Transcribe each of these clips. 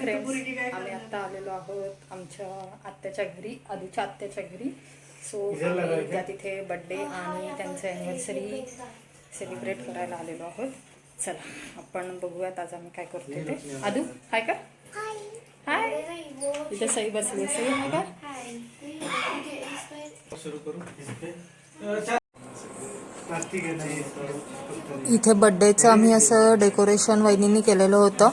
Friends आम्ही आता आलेलो आहोत आमच्या आत्याच्या घरी आधीच्या आत्याच्या घरी. सो त्या तिथे बड्डे आणि त्यांचं अॅनिव्हर्सरी सेलिब्रेट करायला आलेलो आहोत. चला आपण बघूयात आज आम्ही काय करतो ते. आदू हाय का? हाय. इथे सई बसली सई हाय का सुरू करू प्लास्टिक आहे नाही फक्त इथे बड्डेचं आम्ही असं डेकोरेशन वहिनींनी केलेलं होतं.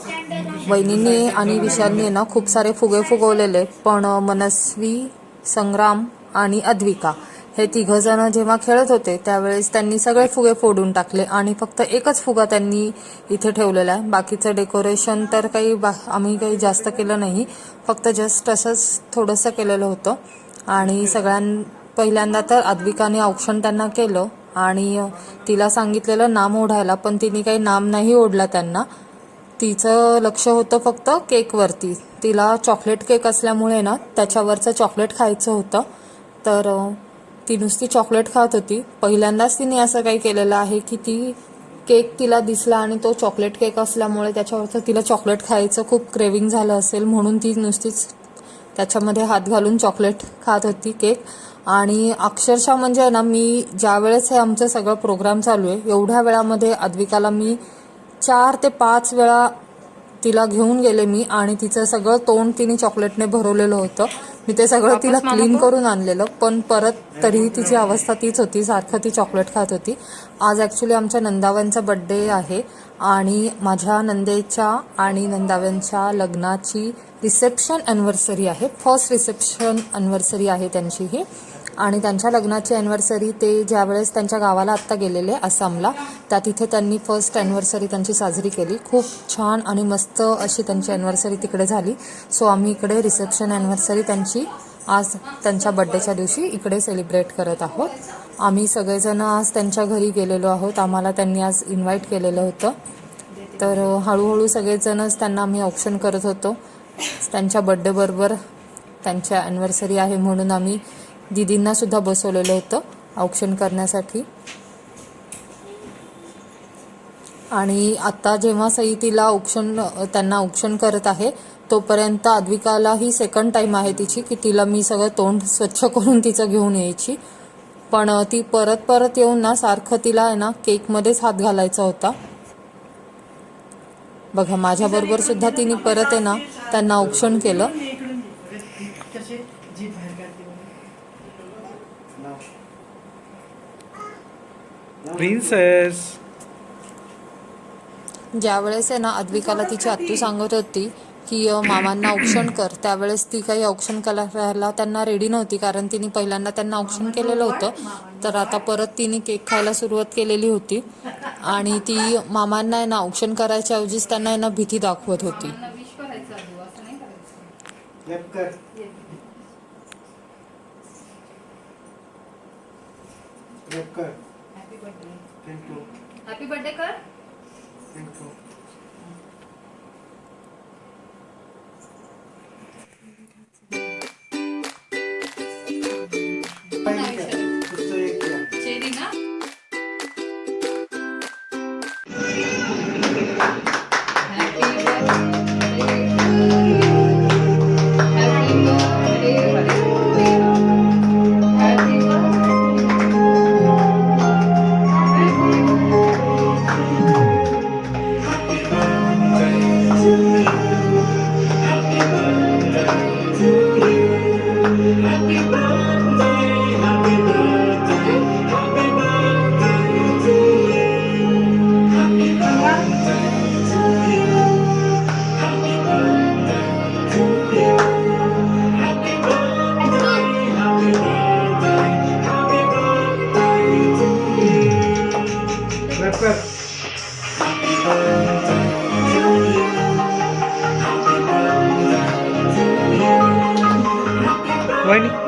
वहिनींनी आणि विशालनी ना खूप सारे फुगे फुगवलेले. पण मनस्वी संग्राम आणि अद्विका हे तिघंजणं जेव्हा खेळत होते त्यावेळेस त्यांनी सगळे फुगे फोडून टाकले आणि फक्त एकच फुगा त्यांनी इथे ठेवलेला आहे. बाकीचं डेकोरेशन तर काही बा आम्ही काही जास्त केलं नाही. फक्त जस्ट असंच थोडंसं केलेलं होतं. आणि सगळ्यां पहिल्यांदा तर अद्विकाने औक्षण त्यांना केलं. आणि तिला सांगितलेलं नाम ओढायला पण तिने काही नाम नाही ओढला त्यांना. तिचं लक्ष होतं फक्त केकवरती. तिला चॉकलेट केक असल्यामुळे ना त्याच्यावरचं चॉकलेट खायचं होतं. तर ती नुसती चॉकलेट खात होती. पहिल्यांदाच तिने असं काही केलेलं आहे की ती केक तिला दिसला आणि तो चॉकलेट केक असल्यामुळे त्याच्यावरचं तिला चॉकलेट खायचं खूप क्रेविंग झालं असेल म्हणून ती नुसतीच त्याच्यामध्ये हात घालून चॉकलेट खात होती केक. आणि अक्षरशः म्हणजे आहे ना मी ज्या वेळेस हे आमचं सगळं प्रोग्राम चालू आहे एवढ्या वेळामध्ये अद्विकाला मी चार ते पाच वेळा तिला घेऊन गेले मी आणि तिचं सगळं तोंड तिने चॉकलेटने भरवलेलं होतं. मी ते सगळं तिला क्लीन करून आणलेलं. पण परत तरीही तिची अवस्था तीच होती. सारखं ती चॉकलेट खात होती. आज ॲक्च्युली आमच्या नंदावांचा बड्डे आहे. आणि माझ्या नंदेच्या आणि नंदाव्यांच्या लग्नाची रिसेप्शन अॅनिव्हर्सरी आहे. फर्स्ट रिसेप्शन अॅनिव्हर्सरी आहे त्यांची ही आणि त्यांच्या लग्नाची अॅनिव्हर्सरी ते ज्यावेळेस त्यांच्या गावाला आत्ता गेलेले आसामला त्या तिथे त्यांनी फर्स्ट अॅनिव्हर्सरी त्यांची साजरी केली. खूप छान आणि मस्त अशी त्यांची अॅनिव्हर्सरी तिकडे झाली. सो आम्ही इकडे रिसेप्शन अॅनिव्हर्सरी त्यांची आज त्यांच्या बड्डेच्या दिवशी इकडे सेलिब्रेट करत आहोत. आम्ही सगळेजण आज त्यांच्या घरी गेलेलो आहोत. आम्हाला त्यांनी आज इन्व्हाइट केलेलं होतं. तर हळूहळू सगळेजणच त्यांना आम्ही ऑप्शन करत होतो. त्यांच्या बड्डेबरोबर त्यांच्या ॲनिव्हर्सरी आहे म्हणून आम्ही दिदींना सुद्धा बसवलेलं होतं औक्षण करण्यासाठी. आणि आता जेव्हा सई तिला औक्षण त्यांना औक्षण करत आहे तोपर्यंत अद्विकाला ही सेकंड टाईम आहे तिची की तिला मी सगळं तोंड स्वच्छ करून तिचं घेऊन यायची. पण ती परत परत येऊन ना सारखं तिला आहे ना केकमध्येच हात घालायचा होता. बघा माझ्याबरोबर सुद्धा तिने परत आहे ना त्यांना औक्षण केलं. प्रिन्सेस ज्यावेळेस आहे ना अद्विकाला तिची आत्तू सांगत होती की मामांना औक्षण कर. त्यावेळेस ती काही औक्षण करायला त्यांना रेडी नव्हती कारण तिने पहिल्यांदा त्यांना औक्षण केलेलं होतं. तर आता परत तिने केक खायला सुरुवात केलेली होती. आणि ती मामांना आहे ना औक्षण करायच्या ऐवजीच त्यांना आहे ना भीती दाखवत होती. कर. हॅपी बर्थडे कर Wayne.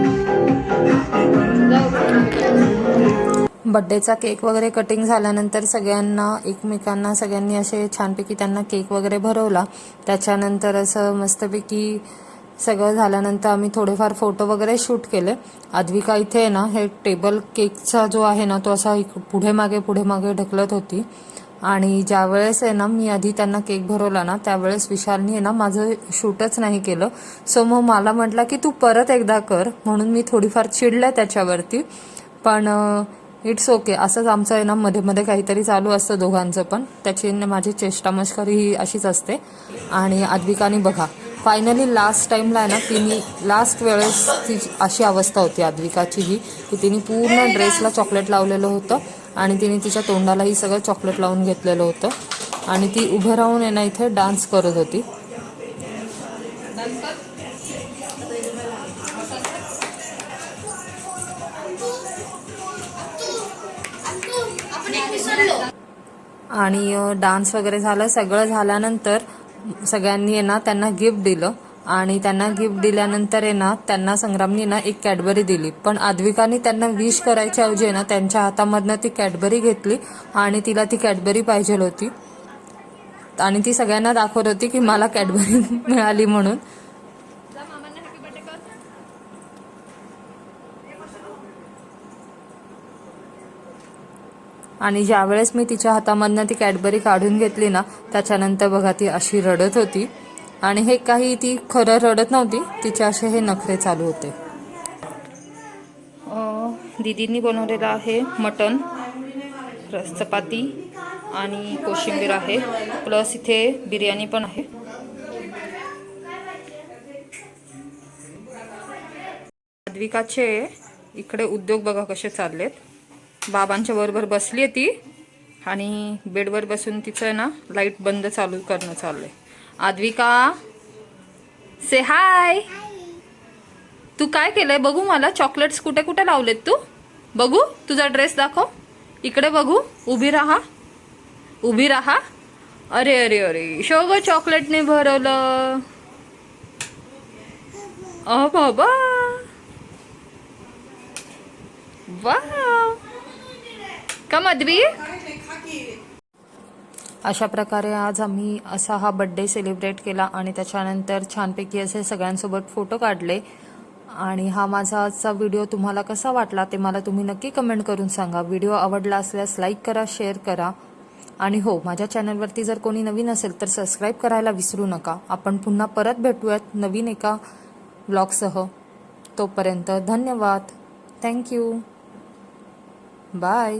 बड्डेचा केक वगैरे कटिंग झाल्यानंतर सगळ्यांना एकमेकांना सगळ्यांनी असे छानपैकी त्यांना केक वगैरे भरवला. त्याच्यानंतर असं मस्तपैकी सगळं झाल्यानंतर आम्ही थोडेफार फोटो वगैरे शूट केले. अद्विका इथे आहे ना हे टेबल केकचा जो आहे ना तो असा इक- पुढे मागे पुढे मागे ढकलत होती. आणि ज्या वेळेस आहे ना मी आधी त्यांना केक भरवला ना त्यावेळेस विशालनी आहे ना माझं शूटच नाही केलं. सो मग मला म्हटलं की तू परत एकदा कर म्हणून मी थोडीफार चिडले त्याच्यावरती. पण इट्स ओके असंच आमचं आहे ना मध्ये मध्ये काहीतरी चालू असतं दोघांचं पण. त्याची माझी चेष्टामश्करी ही अशीच असते. आणि आद्विकाने बघा फायनली लास्ट टाईमला आहे ना तिने लास्ट वेळेस ती अशी अवस्था होती आद्विकाची ही की तिने पूर्ण ड्रेसला चॉकलेट लावलेलं होतं आणि तिने तिच्या तोंडालाही सगळं चॉकलेट लावून घेतलेलं होतं. आणि ती उभं राहून आहे ना इथे डान्स करत होती. आणि डान्स वगैरे झालं सगळं झाल्यानंतर सगळ्यांनी आहे ना त्यांना गिफ्ट दिलं. आणि त्यांना गिफ्ट दिल्यानंतर आहे ना त्यांना संग्रामनी ना एक कॅडबरी दिली. पण आद्विकाने त्यांना विश करायच्या ऐवजी आहे ना त्यांच्या हातामधनं ती कॅडबरी घेतली आणि तिला ती कॅडबरी पाहिजे होती. आणि ती सगळ्यांना दाखवत होती की मला कॅडबरी मिळाली म्हणून. आणि ज्यावेळेस मी तिच्या हातामधनं ती कॅडबरी काढून घेतली ना त्याच्यानंतर बघा ती अशी रडत होती. आणि हे काही ती खरं रडत नव्हती तिचे असे हे नखरे चालू होते. दिदींनी दीदींनी बनवलेलं आहे मटन रस चपाती आणि कोशिंबीर आहे. प्लस इथे बिर्याणी पण आहे. अद्विकाचे इकडे उद्योग बघा कसे चाललेत. बाबांच्या बरोबर बसली आहे ती. आणि बेडवर बसून तिचं आहे ना लाइट बंद चालू करणं चाललंय. आद्विका से हाय तू काय केलंय? बघू मला चॉकलेट्स कुठे कुठे लावलेत तू? बघू तुझा ड्रेस दाखव. इकडे बघू उभी राहा. उभी राहा. अरे अरे अरे शोग चॉकलेटने भरवलं. अ बाबा. वा का मधवी अशा प्रकारे आज आम्ही असा हा बड्डे सेलिब्रेट केला आणि त्याच्यानंतर छानपैकी असे सगळ्यांसोबत फोटो काढले. आणि हा माझा आजचा व्हिडिओ तुम्हाला कसा वाटला ते मला तुम्ही नक्की कमेंट करून सांगा. व्हिडिओ आवडला असल्यास लाईक करा शेअर करा. आणि हो माझ्या चॅनलवरती जर कोणी नवीन असेल तर सबस्क्राईब करायला विसरू नका. आपण पुन्हा परत भेटूयात नवीन एका ब्लॉगसह तोपर्यंत धन्यवाद. Thank you bye